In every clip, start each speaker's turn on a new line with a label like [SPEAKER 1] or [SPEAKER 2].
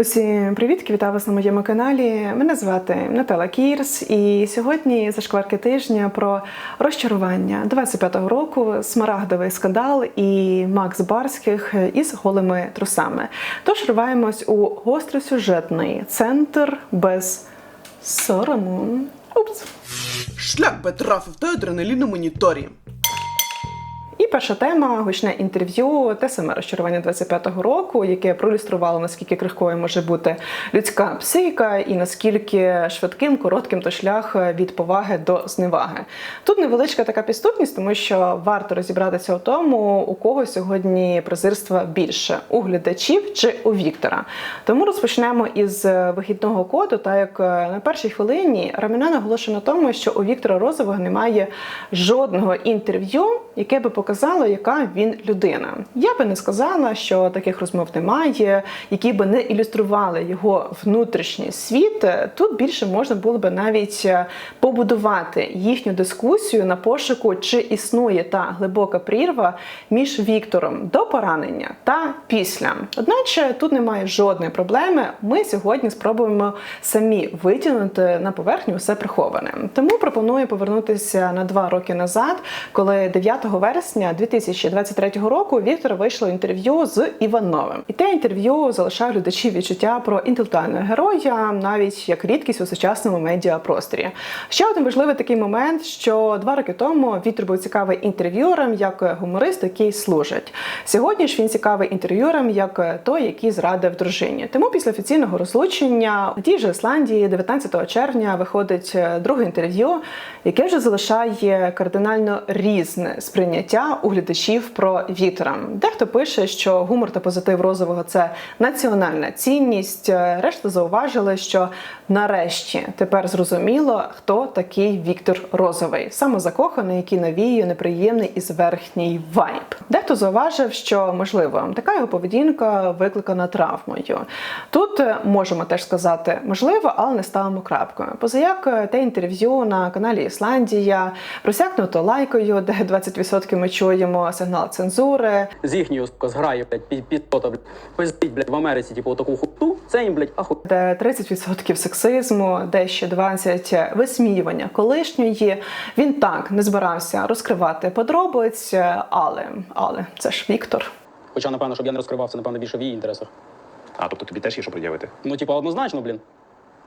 [SPEAKER 1] Усім привіт, вітаю вас на моєму каналі. Мене звати Наталя Кірс, і сьогодні зашкварки тижня про розчарування 25-го року, смарагдовий скандал і Макс Барських із голими трусами. Тож риваємось у гостросюжетний центр без сорому. Упс.
[SPEAKER 2] Шлях би трафив та адреналін на моніторі.
[SPEAKER 1] І перша тема гучне інтерв'ю, те саме розчарування 25-го року, яке проілюструвало наскільки крихкою може бути людська психіка, і наскільки швидким, коротким то шлях від поваги до зневаги. Тут невеличка така підступність, тому що варто розібратися у тому, у кого сьогодні презирства більше у глядачів чи у Віктора. Тому розпочнемо із вихідного коду. Так як на першій хвилині Раміна наголошує на тому, що у Віктора Розового немає жодного інтерв'ю, яке би показало, яка він людина. Я би не сказала, що таких розмов немає, які би не ілюстрували його внутрішній світ. Тут більше можна було би навіть побудувати їхню дискусію на пошуку, чи існує та глибока прірва між Віктором до поранення та після. Одначе тут немає жодної проблеми. Ми сьогодні спробуємо самі витягнути на поверхню все приховане. Тому пропоную повернутися на два роки назад, коли 9 вересня 2023 року Віктор вийшло інтерв'ю з Івановим. І те інтерв'ю залишає глядачів відчуття про інтелектуального героя, навіть як рідкість у сучасному медіапросторі. Ще один важливий такий момент, що два роки тому Віктор був цікавий інтерв'юером як гуморист, який служить. Сьогодні ж він цікавий інтерв'юером як той, який зрадив дружині. Тому після офіційного розлучення у тій же Ісландії 19 червня виходить друге інтерв'ю, яке вже залишає кардинально різне сприйняття у глядачів про Віктора. Дехто пише, що гумор та позитив розового це національна цінність. Решта зауважили, що нарешті тепер зрозуміло, хто такий Віктор Розовий, самозакоханий, який навіює неприємний і зверхній вайб. Дехто зауважив, що можливо така його поведінка викликана травмою. Тут е, можемо теж сказати можливо, але не ставимо крапкою. Позаяк е, те інтерв'ю на каналі Ісландія просякнуто лайкою, де 20% ми чуємо сигнал цензури.
[SPEAKER 3] з їхньою зграю, блядь, пі- пістота, блядь, пиздить, блядь, в Америці, типу, таку хуйню, це їм, блядь, аху.
[SPEAKER 1] де 30% сексизму, де ще 20% висміювання колишньої. Він так не збирався розкривати подробиць, але але це ж Віктор.
[SPEAKER 3] Хоча, напевно, щоб я не розкривав, це, напевно, більше в її інтересах.
[SPEAKER 4] А, тобто тобі теж є що пред'явити?
[SPEAKER 3] Ну, типу, однозначно, блін.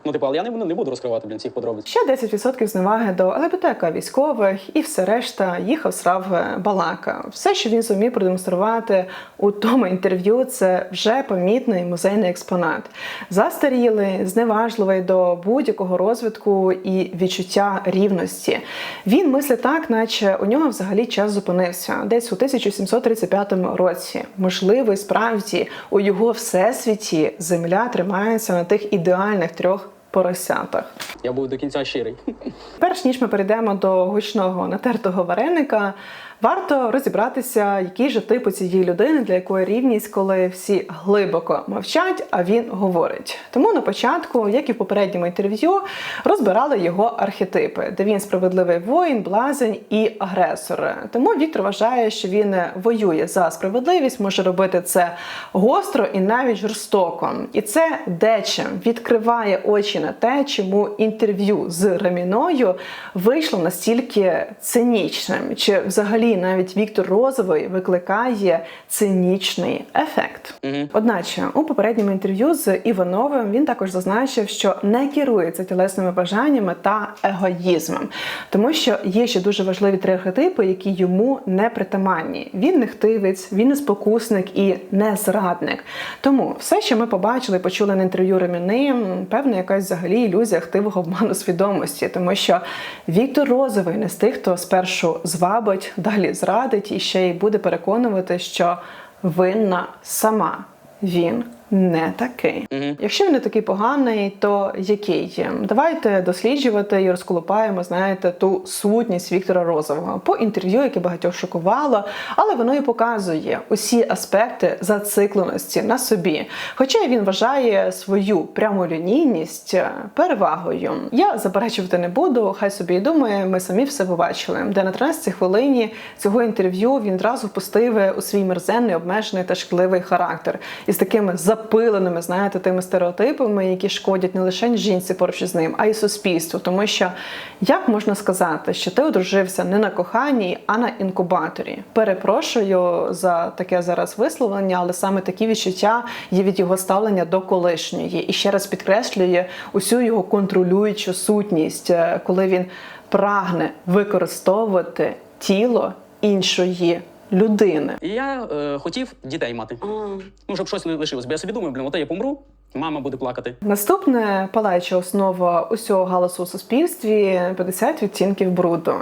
[SPEAKER 3] Ну, типу, але я не, не буду розкривати, блін, цих подробиць.
[SPEAKER 1] Ще 10% зневаги до ЛГБТК військових і все решта їхав срав балака. Все, що він зумів продемонструвати у тому інтерв'ю, це вже помітний музейний експонат. Застарілий, зневажливий до будь-якого розвитку і відчуття рівності. Він мислить так, наче у нього взагалі час зупинився десь у 1735 році. Можливо, справді у його всесвіті земля тримається на тих ідеальних трьох поросятах.
[SPEAKER 3] Я був до кінця щирий.
[SPEAKER 1] Перш ніж ми перейдемо до гучного натертого вареника, варто розібратися, який же тип у цієї людини, для якої рівність, коли всі глибоко мовчать, а він говорить. Тому на початку, як і в попередньому інтерв'ю, розбирали його архетипи, де він справедливий воїн, блазень і агресор. Тому Віктор вважає, що він воює за справедливість, може робити це гостро і навіть жорстоко. І це дечим відкриває очі на те, чому інтерв'ю з Раміною вийшло настільки цинічним, чи взагалі навіть Віктор Розовий викликає цинічний ефект.
[SPEAKER 3] Мгм.
[SPEAKER 1] Одначе у попередньому інтерв'ю з Івановим він також зазначив, що не керується тілесними бажаннями та егоїзмом, тому що є ще дуже важливі три архетипи, які йому не притаманні. Він не хтивець, він не спокусник і не зрадник. Тому все, що ми побачили, почули на інтерв'ю Реміни, м, певна якась взагалі ілюзія хтивого обману свідомості, тому що Віктор Розовий не з тих, хто спершу звабить, далі зрадить і ще й буде переконувати, що винна сама. Він не такий.
[SPEAKER 3] Мгм.
[SPEAKER 1] Якщо він не такий поганий, то який? Давайте досліджувати і розколупаємо, знаєте, ту сутність Віктора Розового по інтерв'ю, яке багатьох шокувало, але воно і показує усі аспекти зацикленості на собі. Хоча він вважає свою прямолінійність е, перевагою. Я заперечувати не буду, хай собі і думає, ми самі все побачили. Де на 13 хвилині цього інтерв'ю він одразу впустив у свій мерзенний, обмежений та шкідливий характер із таким запальним запиленими, знаєте, тими стереотипами, які шкодять не лише жінці поруч із ним, а й суспільству. Тому що як можна сказати, що ти одружився не на коханні, а на інкубаторі? Перепрошую за таке зараз висловлення, але саме такі відчуття є від його ставлення до колишньої. І ще раз підкреслює усю його контролюючу сутність, е, коли він прагне використовувати тіло іншої людини.
[SPEAKER 3] І я е, хотів дітей мати. Ну, щоб щось не лишилось. Бо я собі думаю, блін, от я помру, мама буде плакати.
[SPEAKER 1] Наступне палаюча основа усього галасу у суспільстві 50 відтінків бруду.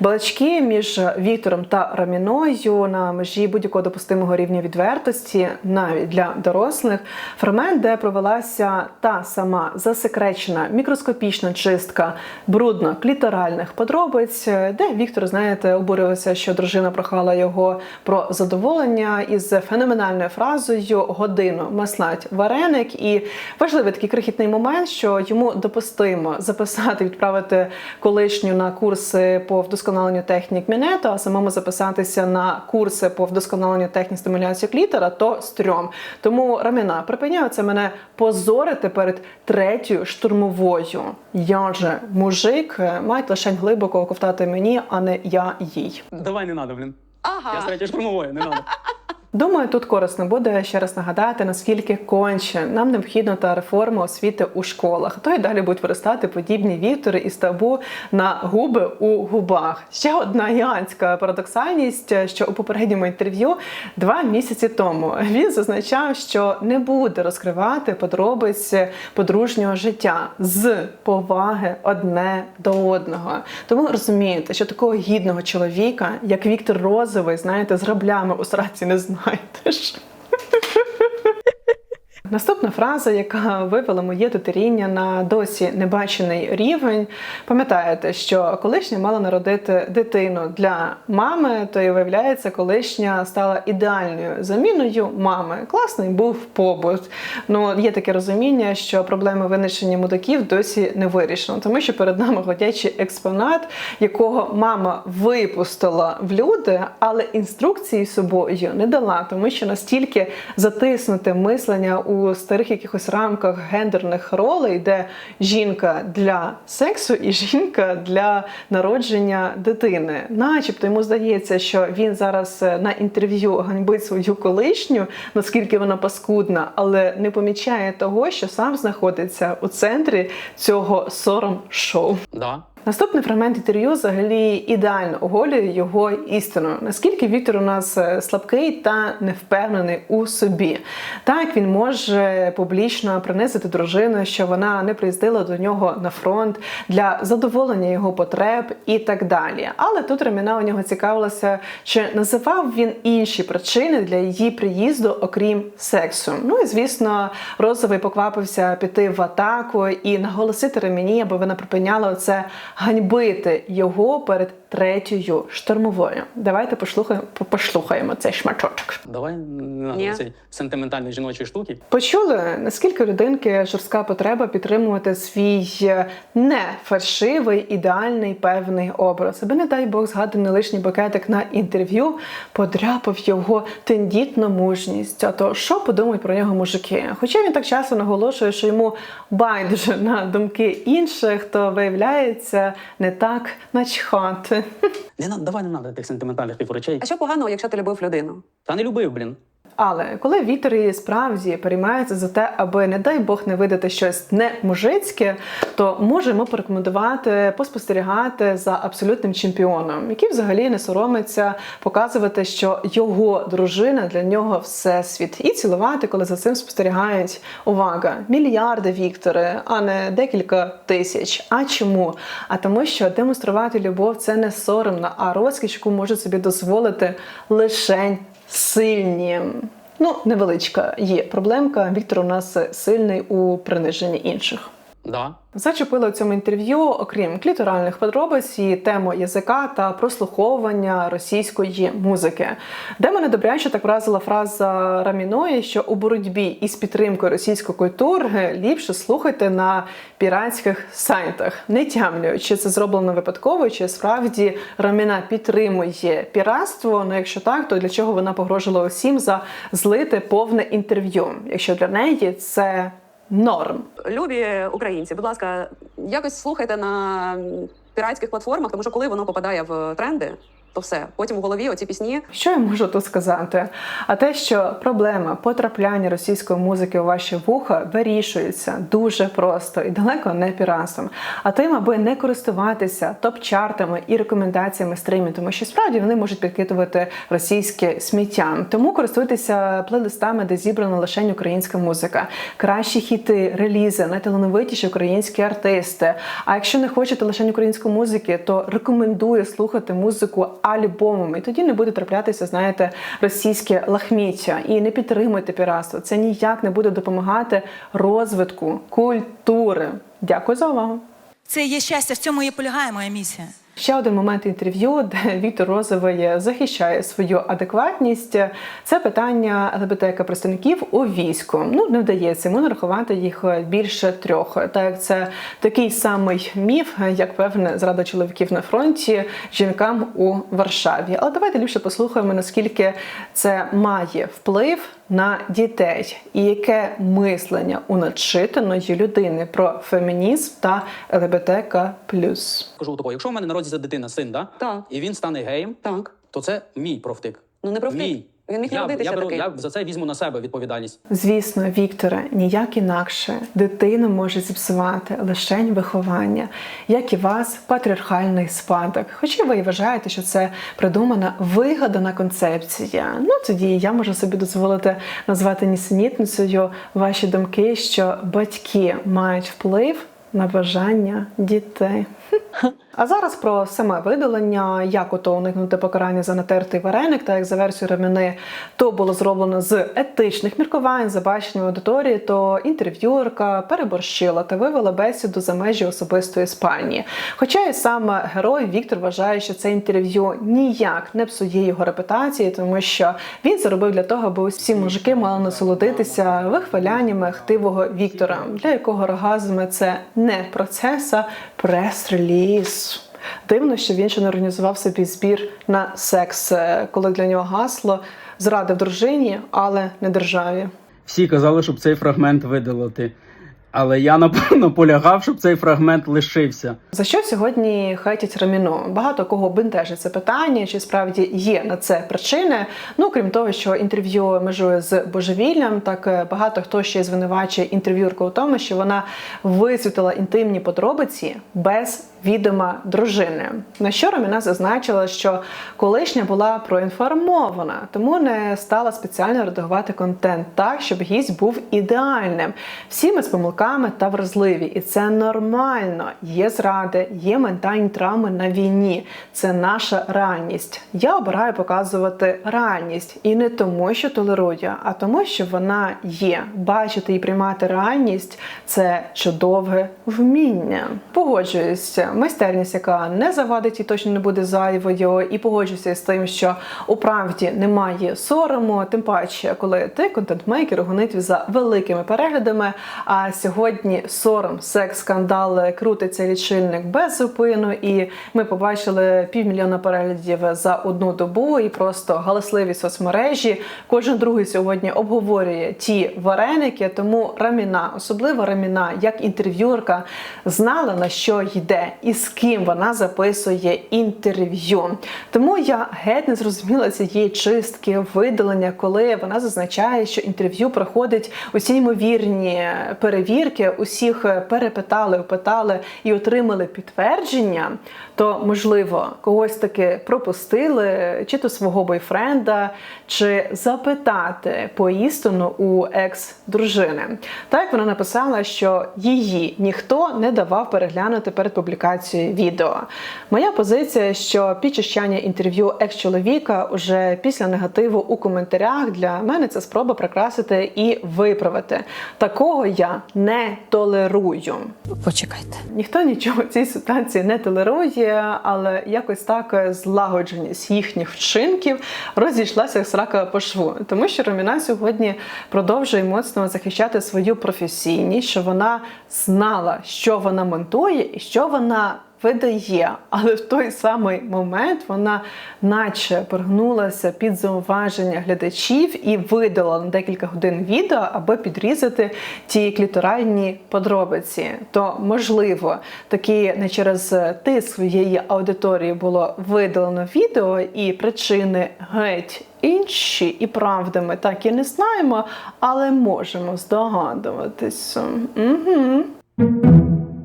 [SPEAKER 1] Балачки між Віктором та Раміною на межі будь-якого допустимого рівня відвертості, навіть для дорослих, фрагмент, де провелася та сама засекречена мікроскопічна чистка брудно-кліторальних подробиць, де Віктор, знаєте, обурювався, що дружина прохала його про задоволення із феноменальною фразою годину маслать вареник. І важливий такий крихітний момент, що йому допустимо записати, відправити колишню на курси по вдосконаленню технік мінету, а самому записатися на курси по вдосконаленню технік стимуляції клітера, то стрьом. Тому Раміна, припиняю це мене позорити перед третьою штурмовою. Я же мужик, мають лише глибоко ковтати мені, а не я їй.
[SPEAKER 3] Давай не надо, блін.
[SPEAKER 5] Ага.
[SPEAKER 3] Я з третьої штурмової, не надо.
[SPEAKER 1] Думаю, тут корисно буде ще раз нагадати, наскільки конче нам необхідна та реформа освіти у школах. То й далі будуть виростати подібні віктори із табу на губи у губах. Ще одна гігантська парадоксальність, що у попередньому інтерв'ю два місяці тому він зазначав, що не буде розкривати подробиць подружнього життя з поваги одне до одного. Тому розумієте, що такого гідного чоловіка, як Віктор Розовий, знаєте, з граблями у сраці не знайдеш. Наступна фраза, яка вивела моє дотеріння на досі небачений рівень. Пам'ятаєте, що колишня мала народити дитину для мами, то і виявляється, колишня стала ідеальною заміною мами. Класний був побут. Ну є таке розуміння, що проблеми винищення мудаків досі не вирішено, тому що перед нами ходячий експонат, якого мама випустила в люди, але інструкції собою не дала, тому що настільки затиснуте мислення у старих якихось рамках гендерних ролей, де жінка для сексу і жінка для народження дитини. Начебто йому здається, що він зараз е, на інтерв'ю ганьбить свою колишню, наскільки вона паскудна, але не помічає того, що сам знаходиться у центрі цього сором шоу.
[SPEAKER 3] Да.
[SPEAKER 1] Наступний фрагмент інтерв'ю взагалі ідеально оголює його істину. Наскільки Віктор у нас е, слабкий та невпевнений у собі. Так він може публічно принизити дружину, що вона не приїздила до нього на фронт для задоволення його потреб і так далі. Але тут Реміна у нього цікавилася, чи називав він інші причини для її приїзду, окрім сексу. Ну і звісно, розовий поквапився піти в атаку і наголосити Реміні, аби вона припиняла це ганьбити його перед третьою штурмовою. Давайте пошлухаємо, пошлухаємо цей шматочок.
[SPEAKER 3] Давай надо
[SPEAKER 5] Ні.
[SPEAKER 3] цієї сентиментальної штуки.
[SPEAKER 1] Почули, наскільки у людинки жорстка потреба підтримувати свій е, не фальшивий, ідеальний певний образ. Аби не дай Бог згаданий лишній букетик на інтерв'ю подряпав його тендітну мужність. А то що подумають про нього мужики? Хоча він так часто наголошує, що йому байдуже на думки інших, то виявляється не так начхати.
[SPEAKER 3] Не надо, давай не надо тих сентиментальних типу речей.
[SPEAKER 5] А що поганого, якщо ти любив людину?
[SPEAKER 3] Та не любив, блін.
[SPEAKER 1] Але коли Віктор і справді переймається за те, аби, не дай Бог, не видати щось не мужицьке, то можемо порекомендувати поспостерігати за абсолютним чемпіоном, який взагалі не соромиться показувати, що його дружина для нього всесвіт, і цілувати, коли за цим спостерігають увага, мільярди Віктори, а не декілька тисяч. А чому? А тому, що демонструвати любов це не соромно, а розкіш, яку можуть собі дозволити лишень сильні. Ну, невеличка є проблемка. Віктор у нас сильний у приниженні інших.
[SPEAKER 3] Да.
[SPEAKER 1] Зачепили у цьому інтерв'ю, окрім кліторальних подробиць, і тему язика та прослуховування російської музики, де мене добряче так вразила фраза Раміної, що у боротьбі із підтримкою російської культури ліпше слухайте на піратських сайтах. Не тямлю, чи це зроблено випадково, чи справді Раміна підтримує піратство. Ну якщо так, то для чого вона погрожувала усім за злите повне інтерв'ю? Якщо для неї це норм.
[SPEAKER 5] Любі українці, будь ласка, якось слухайте на піратських платформах, тому що коли воно попадає в тренди, то все. Потім в голові оці пісні
[SPEAKER 1] Що я можу тут сказати? А те, що проблема потрапляння російської музики у ваші вуха вирішується дуже просто і далеко не піратством, а тим, аби не користуватися топ-чартами і рекомендаціями стрімів, тому що справді вони можуть підкидувати російське сміття. Тому користуйтеся плейлистами, де зібрана лише українська музика, кращі хіти, релізи, найталановитіші українські артисти. А якщо не хочете лише української музики, то рекомендую слухати музику альбомами. І тоді не буде траплятися, знаєте, російське лахміття. І не підтримуйте піратство. Це ніяк не буде допомагати розвитку культури. Дякую за увагу.
[SPEAKER 6] Це є щастя, в цьому і полягає моя місія.
[SPEAKER 1] Ще один момент інтерв'ю, де Віктор Розовий захищає свою адекватність. Це питання ЛГБТК представників у війську. Ну не вдається йому нарахувати їх більше трьох. Так це такий самий міф, як певне зрада чоловіків на фронті жінкам у Варшаві. Але давайте ліпше послухаємо, наскільки це має вплив на дітей, і яке мислення у начитаної людини про фемінізм та ЛГБТК+.
[SPEAKER 3] Кажу такого, якщо в мене народиться дитина, син, да?
[SPEAKER 5] Так.
[SPEAKER 3] і він стане геєм,
[SPEAKER 5] так.
[SPEAKER 3] то це мій профтик.
[SPEAKER 5] Ну не профтик.
[SPEAKER 3] Мій.
[SPEAKER 5] Він міг
[SPEAKER 3] я,
[SPEAKER 5] народитися
[SPEAKER 3] я, беру,
[SPEAKER 5] такий.
[SPEAKER 3] я за це візьму на себе відповідальність.
[SPEAKER 1] Звісно, Вікторе, ніяк інакше дитину може зіпсувати лишень виховання, як і вас, патріархальний спадок. Хоча ви і вважаєте, що це придумана вигадана концепція. Ну тоді я можу собі дозволити назвати нісенітницею ваші думки, що батьки мають вплив на бажання дітей. А зараз про саме видалення, як ото уникнути покарання за натертий вареник, та як за версією Ремени, то було зроблено з етичних міркувань, за баченням аудиторії, то інтерв'юерка переборщила та вивела бесіду за межі особистої спальні. Хоча і сам герой Віктор вважає, що це інтерв'ю ніяк не псує його репутації, тому що він заробив для того, аби усі мужики мали насолодитися вихваляннями хтивого Віктора, для якого оргазми це не процес, а прес-реліз. Дивно, що він ще не організував собі збір на секс, е, коли для нього гасло зрадив дружині, але не державі.
[SPEAKER 7] Всі казали, щоб цей фрагмент видалити. Але я нап- наполягав, щоб цей фрагмент лишився.
[SPEAKER 1] За що сьогодні хайтять Раміно? Багато кого бентежить це питання, чи справді є на це причини. Ну крім того, що інтерв'ю межує з божевіллям, так е, багато хто ще звинувачує інтерв'юрку у тому, що вона висвітила інтимні подробиці без відома дружини. На що Раміна зазначила, що колишня була проінформована, тому не стала спеціально редагувати контент так, щоб гість був ідеальним. Всі ми з помилками та вразливі, і це нормально. Є зради, є ментальні травми на війні. Це наша реальність. Я обираю показувати реальність і не тому, що толерую, а тому, що вона є. Бачити і приймати реальність це чудове вміння. Погоджуюся, майстерність, яка не завадить і точно не буде зайвою, і погоджуюся з тим, що у правді немає сорому, тим паче, коли ти контент-мейкер гонить за великими переглядами. А сьогодні сором, секс, скандали, крутиться лічильник без зупину, і ми побачили півмільйона переглядів за одну добу, і просто галасливі соцмережі. Кожен другий сьогодні обговорює ті вареники. Тому Раміна, особливо Раміна, як інтерв'юерка, знала на що йде і з ким вона записує інтерв'ю. Тому я геть не зрозуміла цієї чистки, видалення, коли вона зазначає, що інтерв'ю проходить усі ймовірні перевірки, усіх перепитали, опитали і отримали підтвердження. То можливо когось таки пропустили, чи то свого бойфренда, чи запитати поістину у екс-дружини. Так вона написала, що її ніхто не давав переглянути перед публікацією відео. Моя позиція, що підчищання інтерв'ю екс-чоловіка уже після негативу у коментарях для мене це спроба прикрасити і виправити. Такого я не толерую.
[SPEAKER 6] Почекайте.
[SPEAKER 1] Ніхто нічого в цій ситуації не толерує, але якось так злагодженість їхніх вчинків розійшлася як срака по шву. Тому що Роміна сьогодні продовжує моцно захищати свою професійність, що вона знала, що вона монтує і що вона. Видає, але в той самий момент вона наче прогнулася під зауваження глядачів і видала на декілька годин відео, аби підрізати ті кліторальні подробиці. То можливо, таки не через тиск своєї аудиторії було видалено відео, і причини геть інші, і правди ми так і не знаємо, але можемо здогадуватися. Угу.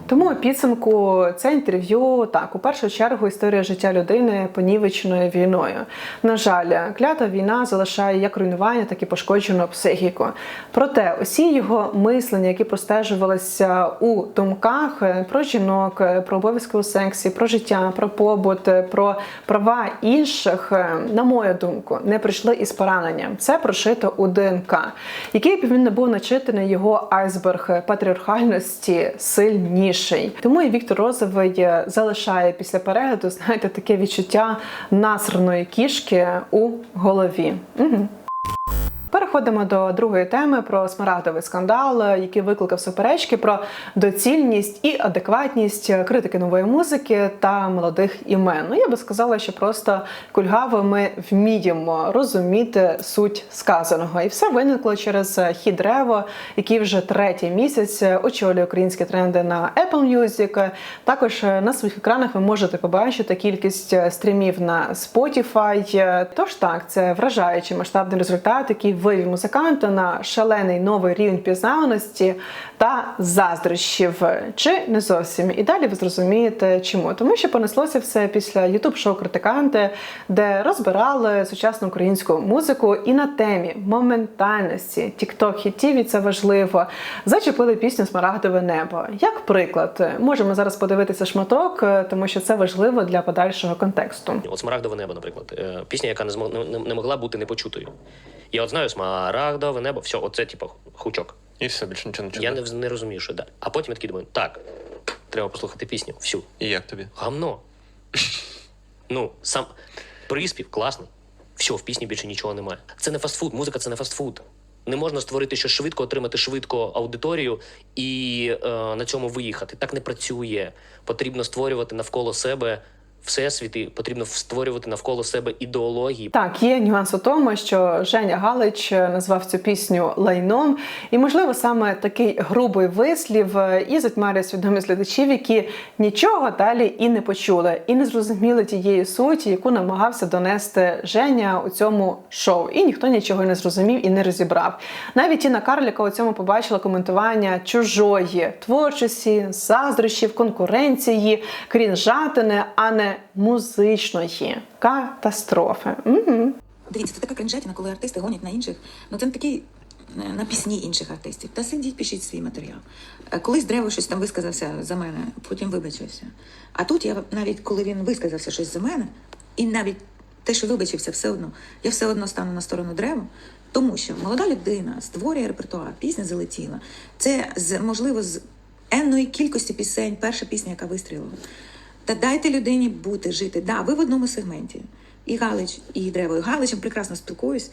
[SPEAKER 1] Тому у підсумку це інтерв'ю так у першу чергу історія життя людини понівеченою війною. На жаль, клята війна залишає як руйнування, так і пошкоджену психіку. Проте усі його мислення, які простежувалися у думках е, про жінок, е, про обов'язки у сексі, про життя, про побут, е, про права інших, на мою думку, не прийшли із пораненням. Це прошито у ДНК, який б він не був начитаний його айсберг патріархальності сильніший. Тому і Віктор Розовий е, залишає після перегляду, знаєте, таке відчуття насраної кішки у голові. Угу. Переходимо до другої теми про смарагдовий скандал, який викликав суперечки про доцільність і адекватність критики нової музики та молодих імен. Ну я би сказала, що просто кульгаво ми вміємо розуміти суть сказаного, і все виникло через хід Древо, який вже третій місяць очолює українські тренди на Apple Music. Також на своїх екранах ви можете побачити кількість стрімів на Spotify. Тож так, це вражаючий масштабний результат, який вивів музиканта на шалений новий рівень пізнаності та заздрощів. Чи не зовсім? І далі ви зрозумієте, чому. Тому що понеслося все після youtube шоу Критиканти, де розбирали сучасну українську музику і на темі моментальності TikTok хітів, і це важливо. Зачепили пісню Смарагдове небо. Як приклад, можемо зараз подивитися шматок, тому що це важливо для подальшого контексту.
[SPEAKER 8] От Смарагдове небо, наприклад, Е, пісня, яка не могла бути непочутою. Я от знаю Смарагдове небо, все, оце типу хучок.
[SPEAKER 4] І все, більше нічого не чути.
[SPEAKER 8] Я не, не розумію, що далі. А потім я такий думаю, так, треба послухати пісню всю.
[SPEAKER 4] І як тобі?
[SPEAKER 8] Гамно. ну, сам приспів класний. Все, в пісні більше нічого немає. Це не фастфуд, музика це не фастфуд. Не можна створити щось швидко, отримати швидко аудиторію і е, на цьому виїхати. Так не працює. Потрібно створювати навколо себе всесвіти, потрібно створювати навколо себе ідеології.
[SPEAKER 1] Так, є нюанс у тому, що Женя Галич назвав цю пісню лайном, і можливо саме такий грубий вислів е, і затьмарює свідомість глядачів, які нічого далі і не почули, і не зрозуміли тієї суті, яку намагався донести Женя у цьому шоу. І ніхто нічого не зрозумів і не розібрав. Навіть Тіна Карліка у цьому побачила коментування чужої творчості, заздрощів, конкуренції, крінжатини, а не музичної катастрофи. Угу.
[SPEAKER 9] Дивіться, це така кринжатіна, коли артисти гонять на інших. Ну це такий е, на пісні інших артистів. Та сидіть, пишіть свій матеріал. Е, Колись Древо щось там висказався за мене, потім вибачився. А тут я навіть коли він висказався щось за мене, і навіть те, що вибачився, все одно, я все одно стану на сторону Древа. Тому що молода людина створює репертуар, пісня залетіла. Це з можливо з енної кількості пісень, перша пісня, яка вистрілила. Та дайте людині бути, жити. Да, ви в одному сегменті. І Галич, і Древо. І Галичем прекрасно спілкуюсь.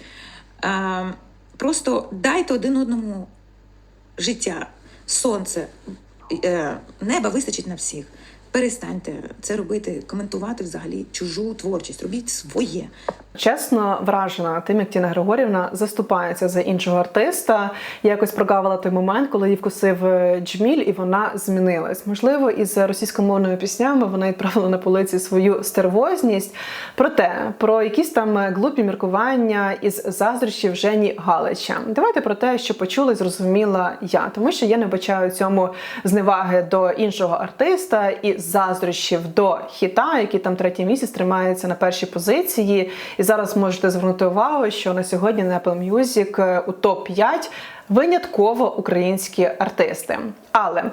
[SPEAKER 9] А, просто дайте один одному життя, сонце, е, неба вистачить на всіх. Перестаньте це робити, коментувати взагалі чужу творчість. Робіть своє.
[SPEAKER 1] Чесно вражена тим, як Тіна Григорівна заступається за іншого артиста. Якось прогавила той момент, коли її вкусив е, джміль, і вона змінилась. Можливо, із російськомовними піснями вона відправила на полиці свою стервозність. Проте про якісь там глупі міркування із заздрощів Жені Галича. Давайте про те, що почула і зрозуміла я, тому що я не бачаю цьому зневаги до іншого артиста і заздрощів до хіта, який там третій місяць тримається на першій позиції. І зараз можете звернути увагу, що на сьогодні на Apple Music у топ 5 винятково українські артисти. Але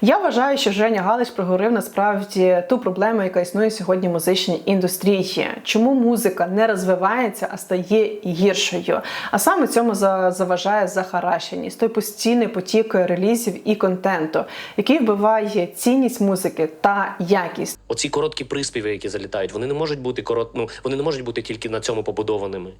[SPEAKER 1] я вважаю, що Женя Галич проговорив насправді ту проблему, яка існує сьогодні в музичній індустрії. Чому музика не розвивається, а стає гіршою? А саме цьому заважає захаращеність, той постійний потік релізів і контенту, який вбиває цінність музики та якість.
[SPEAKER 8] Оці короткі приспіви, які залітають, вони не можуть бути корот... ну, вони не можуть бути тільки на цьому побудованими.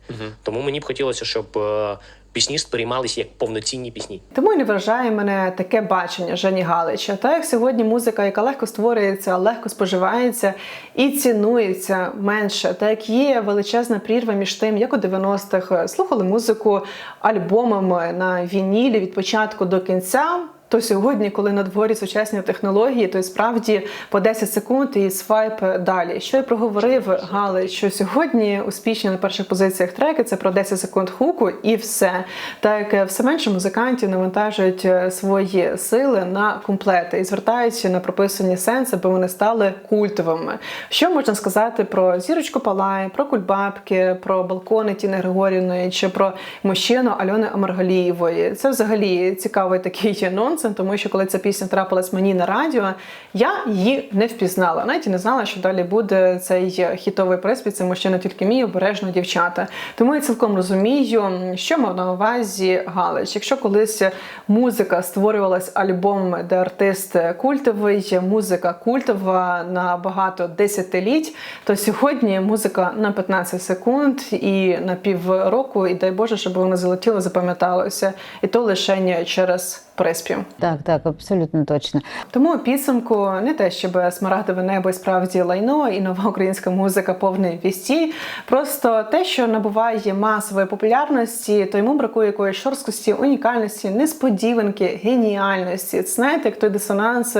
[SPEAKER 8] Тому мені б хотілося, щоб е, пісні сприймалися як повноцінні пісні.
[SPEAKER 1] Тому і не вражає мене таке бачення Жені Галича. Та як сьогодні музика, яка легко створюється, легко споживається і цінується менше, та як є величезна прірва між тим, як у 90-х слухали музику альбомами на вінілі від початку до кінця. То сьогодні, коли на дворі сучасні технології, то й справді по 10 секунд і свайп далі. Що й проговорив Галич, що сьогодні успішні на перших позиціях треки це про 10 секунд хуку і все. Так як все менше музикантів навантажують е, свої сили на комплети і звертаються на прописані сенси, бо вони стали культовими. Що можна сказати про зірочку Палай, про кульбабки, про балкони Тіни Григорівної чи про мужчину Альони Амаргалієвої? Це взагалі цікавий такий нонсенс, тому що коли ця пісня трапилась мені на радіо, я її не впізнала. Навіть не знала, що далі буде цей хітовий приспів. Це мужчина тільки мій, обережно дівчата. Тому я цілком розумію, що мав на увазі Галич. Якщо колись музика створювалась альбомами, де артист культовий, музика культова на багато десятиліть, то сьогодні музика на 15 секунд і на півроку, і дай Боже, щоб вона залетіла, запам'яталося, і то лише через приспів.
[SPEAKER 10] Так, так, абсолютно точно.
[SPEAKER 1] Тому у підсумку не те, щоб смарагдове небо і справді лайно і нова українська музика повний вісті. Просто те, що набуває масової популярності, то йому бракує якоїсь шорсткості, унікальності, несподіванки, геніальності. Це знаєте, як той дисонанс.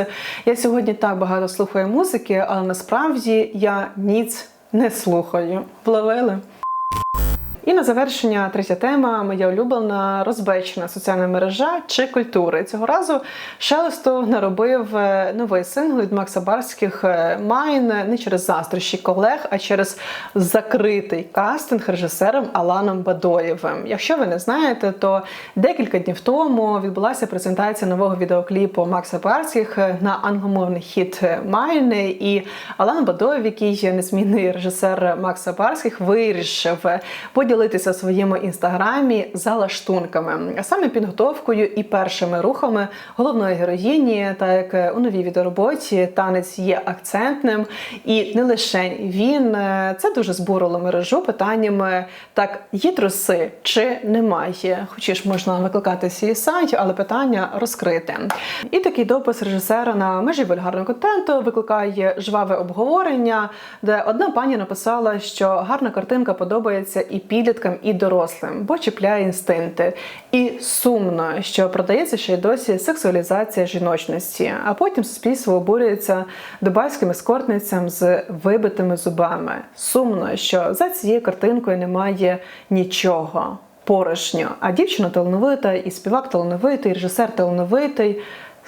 [SPEAKER 1] Я сьогодні так багато слухаю музики, але насправді я ніц не слухаю. Вловили? І на завершення третя тема, моя улюблена розбечена соціальна мережа чи культури. Цього разу Шелесто наробив е, новий сингл від Макса Барських е, Майн не через заздрощі колег, а через закритий кастинг режисером Аланом Бадоєвим. Якщо ви не знаєте, то декілька днів тому відбулася презентація нового відеокліпу Макса Барських на англомовний хіт Майн. І Алан Бадоєв, який незмінний режисер Макса Барських, вирішив поділитися в своєму інстаграмі залаштунками, а саме підготовкою і першими рухами головної героїні, так як у новій відеороботі танець є акцентним, і не лише він е, це дуже збурило мережу питаннями так, є труси чи немає. Хоча ж можна викликати свій сайт, але питання розкрите. І такий допис режисера на межі вульгарного контенту викликає жваве обговорення, де одна пані написала, що гарна картинка подобається і підліткам, і дорослим, бо чіпляє інстинкти. І сумно, що продається ще й досі сексуалізація жіночності. А потім суспільство обурюється дубайським ескортницям з вибитими зубами. Сумно, що за цією картинкою немає нічого. Порожньо, а дівчина талановита, і співак талановитий, і режисер талановитий.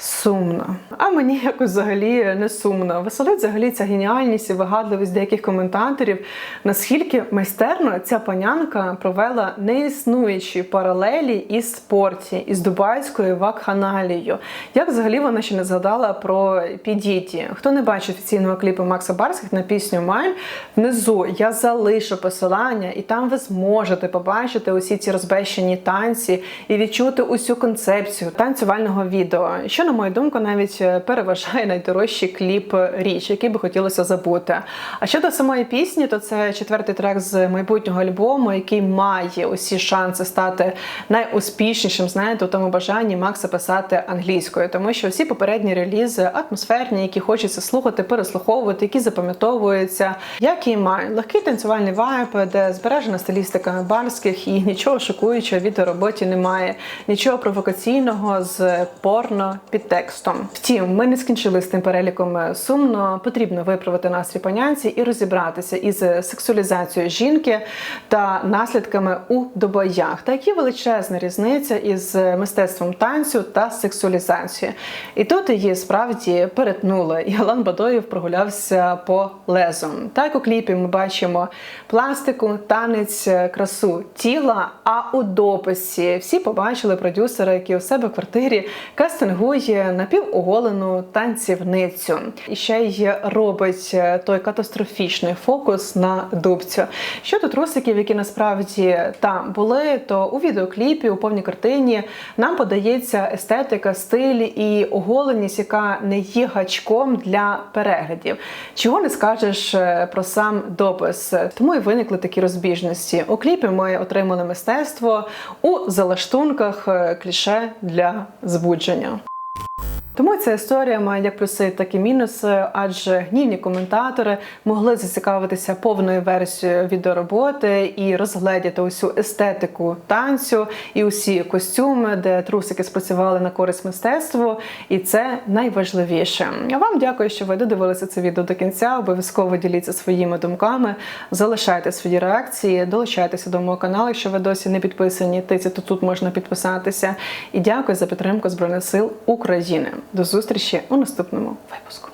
[SPEAKER 1] Сумно. А мені якось взагалі не сумно. Веселить взагалі ця геніальність і вигадливість деяких коментаторів, наскільки майстерно ця панянка провела неіснуючі паралелі із спорті, із дубайською вакханалією. Як взагалі вона ще не згадала про підіті? Хто не бачив офіційного кліпу Макса Барських на пісню Майн, внизу я залишу посилання, і там ви зможете побачити усі ці розбещені танці і відчути усю концепцію танцювального відео. Що, на мою думку, навіть е, переважає найдорожчий кліп річ, який би хотілося забути. А щодо самої пісні, то це четвертий трек з майбутнього альбому, який має усі шанси стати найуспішнішим, знаєте, у тому бажанні Макса писати англійською, тому що всі попередні релізи атмосферні, які хочеться слухати, переслуховувати, які запам'ятовуються, як і має. Легкий танцювальний вайб, де збережена стилістика барських і нічого шокуючого від роботі немає, нічого провокаційного з порно підтекстом. Втім, ми не скінчили з тим переліком е, сумно. Потрібно виправити настрій панянці і розібратися із сексуалізацією жінки та наслідками у добоях. Та які величезна різниця із мистецтвом танцю та сексуалізацією. І тут її справді перетнули. І Алан Бадоєв прогулявся по лезу. Так у кліпі ми бачимо пластику, танець, красу тіла. А у дописі всі побачили продюсера, який у себе в квартирі кастингує напівоголену танцівницю. І ще й робить той катастрофічний фокус на дубцю. Щодо трусиків, які насправді там були, то у відеокліпі у повній картині нам подається естетика, стиль і оголеність, яка не є гачком для переглядів. Чого не скажеш е, про сам допис? Тому і виникли такі розбіжності. У кліпі ми отримали мистецтво у залаштунках е, кліше для збудження. you Тому ця історія має як плюси, так і мінуси, адже гнівні коментатори могли зацікавитися повною версією відеороботи і розгледіти усю естетику танцю і усі костюми, де трусики спрацювали на користь мистецтву, і це найважливіше. А вам дякую, що ви додивилися це відео до кінця. Обов'язково діліться своїми думками, залишайте свої реакції, долучайтеся до мого каналу, якщо ви досі не підписані. Тицяти тут можна підписатися. І дякую за підтримку Збройних сил України. До зустрічі у наступному випуску.